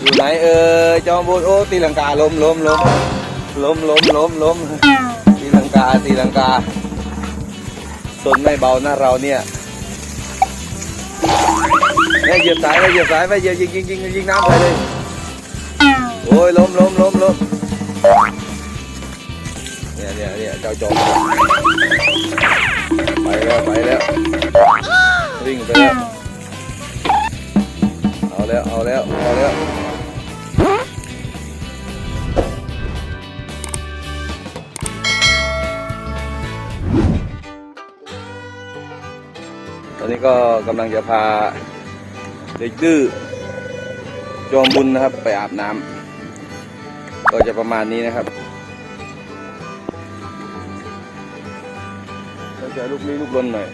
อยู่ไหนเอ่ยจอมบุญโอ้ตีลังกาล้มล้มล้มล้มล้มล้มล้มตีลังกาตีลังกาสนไม่เบานะเราเนี่ยแม่เหยียบสายแม่เหยียบสายแม่เหยียบยิงยิงยิงยิงน้ำไปเลยโอ้ยล้มล้มล้มล้มเนี่ยเนี่ยเนี่ยเจ้าจอมไปแล้วไปแล้ววิ่งไปแล้วเอาแล้วเอาแล้วเอาแล้ว อนนี้ก็กำลังจะพาเด็กดื้อจอมบุญนะครับ ไปอาบน้ำก็จะประมาณนี้นะครับเราจะลูกนี้ลูกลนหน่อย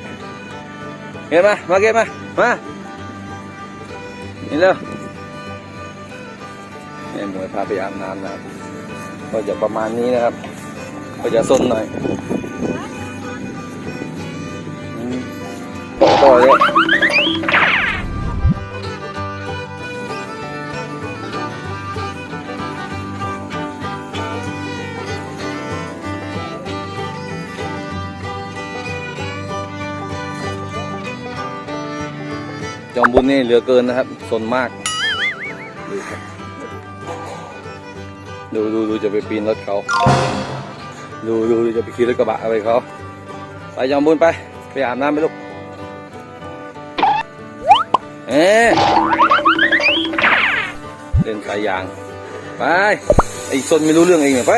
เก็บมามาเก็บมามานี่เร็วแม่หมวยพาไปอาบน้ำนะครับก็จะประมาณนี้นะครับ ก็จะซนหน่อย ต่อต่อเลยจอมบุญนี่เหลือเกินนะครับซนมาก ดูครับดูดูดูจะไปปีนรถเขา ดูดูดูจะไปขี่รถกระบะอะไรเขา ไปยอมบุญไป ไปอาบน้ำไปลูก เอ๊เล่นสายยาง ไป ไอ้ซนไม่รู้เรื่องเองเนี่ยไป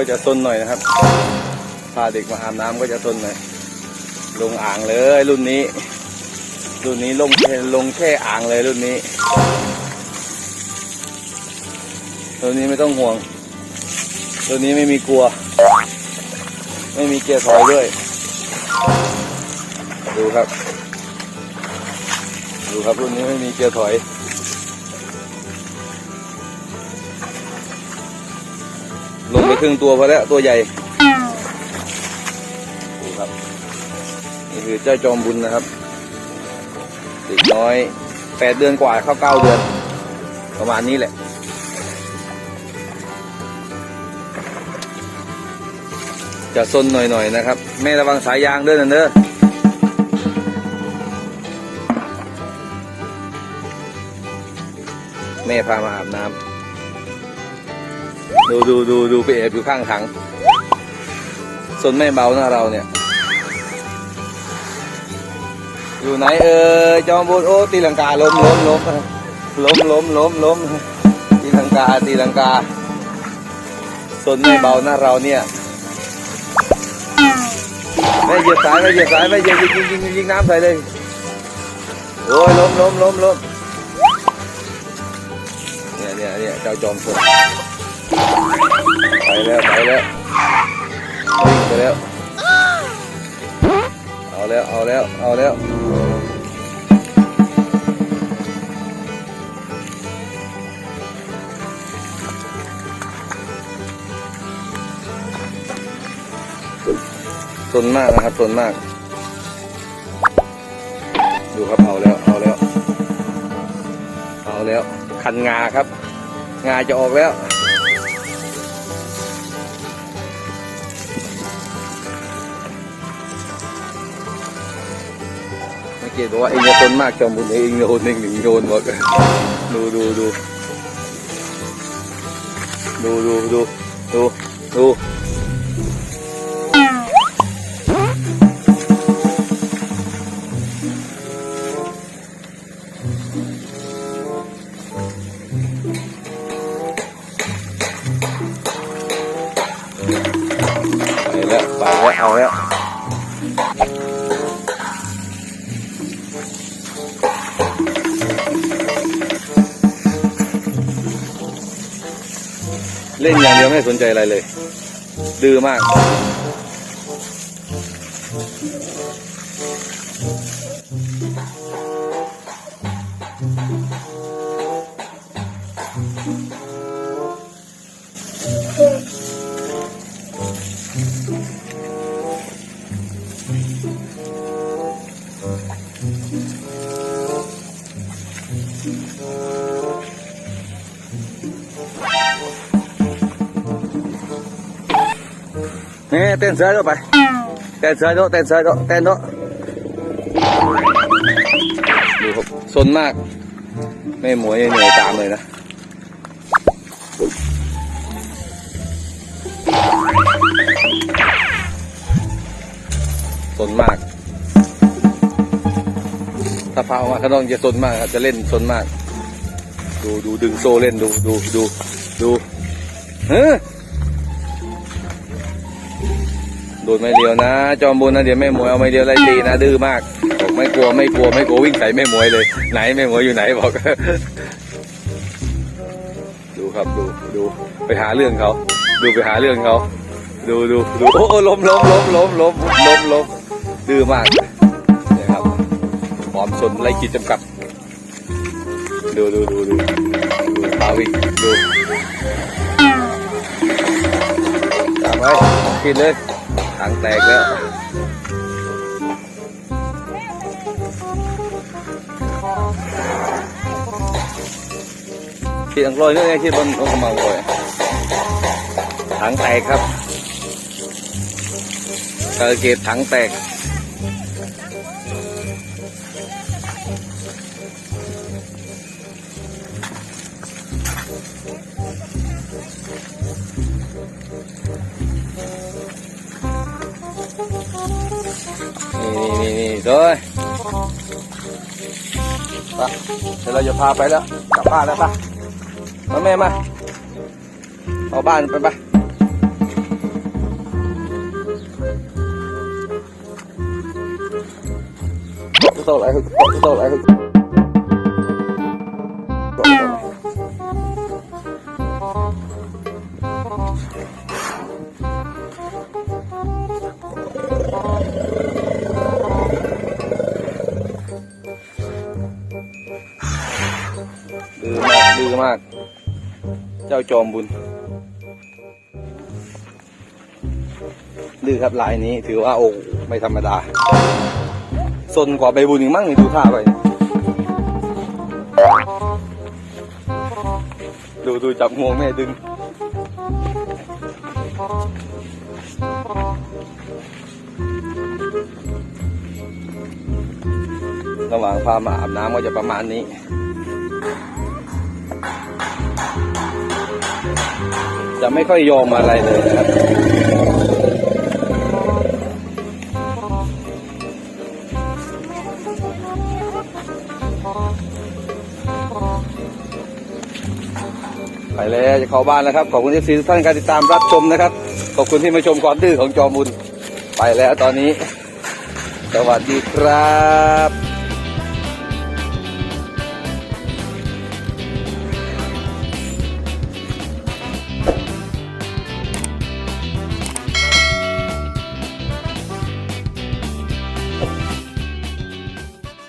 ก็จะซนหน่อยนะครับพาเด็กมาอาบน้ำก็จะซนหน่อยลงอ่างเลยรุ่นนี้ รุ่นนี้ลงแค่ลงแค่อ่างเลยรุ่นนี้รุ่นนี้ไม่ต้องห่วงรุ่นนี้ไม่มีกลัว ไม่มีเกียร์ถอยด้วย ดูครับ ดูครับรุ่นนี้ไม่มีเกียร์ถอย ลงไปครึ่งตัวพอแล้วตัวใหญ่ดูครับ นี่คือเจ้าจอมบุญนะครับเด็กน้อยแปดเดือนกว่าเข้าเก้าเดือน ประมาณนี้แหละจะซนหน่อยๆนะครับ แม่ระวังสายยางด้วยนะเด้อแม่พามาอาบน้ำ ดูดูดูดูไปแอบอยู่ข้างถังซนไม่เบานะเราเนี่ย อยู่ไหนเอ่ยจอมบุญโอ้ตีลังกาล้มล้มล้มล้มล้มล้มล้มตีลังกาตีลังกาสนไม่เบานะเราเนี่ยไม่เหยียบสายไม่เหยียบสายไม่เหยียบยิงยิงยิงยิงน้ำใส่เลยโอ้ยล้มล้มล้มล้มเนี่ยเนี่ยเนี่ยเจ้าจอมสน ไปแล้วไปแล้วไปแล้ว เอาแล้วเอาแล้วเอาแล้วทนมากนะครับทนมาก ดูครับเอาแล้วเอาแล้ว เอาแล้ว คันงาครับ งาจะออกแล้ว Sige, duha inyo ton mak. Kaya muna ingon, ingon, wag. Do, do, do. Do, do, do. Do, do. Bawa, bawa, bawa. ล่นอย่างเดียวไม่สนใจอะไรเลย ดื้อมาก นี่เต้นเสือด้วยไป เต้นเสือด้วยเต้นเสือด้วยเต้นด้วยดูครับสนมาก ไม่หมวยเหนื่อยตามเลยนะสนมาก ถ้าพาออกมาข้างนอกจะสนมากครับจะเล่นสนมาก ดูดูดึงโซ่เล่นดูดูดูดูเฮ้ ยโดนไม่เดียวนะ จอมบุญนะเดี๋ยวแม่หมวยเอาไม่เดียวไล่ตีนะดื้อมากบอกไม่กลัวไม่กลัวไม่กลัววิ่งใส่แม่หมวยเลย ไหนแม่หมวยอยู่ไหนบอก ดูครับดูดูไปหาเรื่องเขาดูไปหาเรื่องเขาดูดูดูโอ้ล้มล้มล้มล้มล้มล้มล้มดื้อมากเนี่ยครับความสนไล่กิจจำกัด ดูดูดูดูดูพาวิ่งดูตามไว้กินเลย ทางแตกแล้วที่อังกฤษนี่ไงที่บนองมังเลยถังแตกครับเกิดเกตถังแตก เลยปเดี๋ยวเราจะพาไปแล้ว กลับบ้านแล้วปะมาแม่มาเอาบ้านไปไปโซ่อะไรโซ่อะไาจอมบุญดื้อครับลายนี้ถือว่าโอ้ไม่ธรรมดาซนกว่าใบบุญอีกมั้งนี่ดูท่าไปดูดูจับงวงแม่ดึง ระหว่างพามาอาบน้ำก็จะประมาณนี้ จะไม่ค่อยยอมอะไรเลยนะครับไปแล้วจะเข้าบ้านแล้วครับ ขอบคุณที่ทุกท่านการติดตามรับชมนะครับ ขอบคุณที่มาชมความดื้อของจอมุนไปแล้วตอนนี้ สวัสดีครับ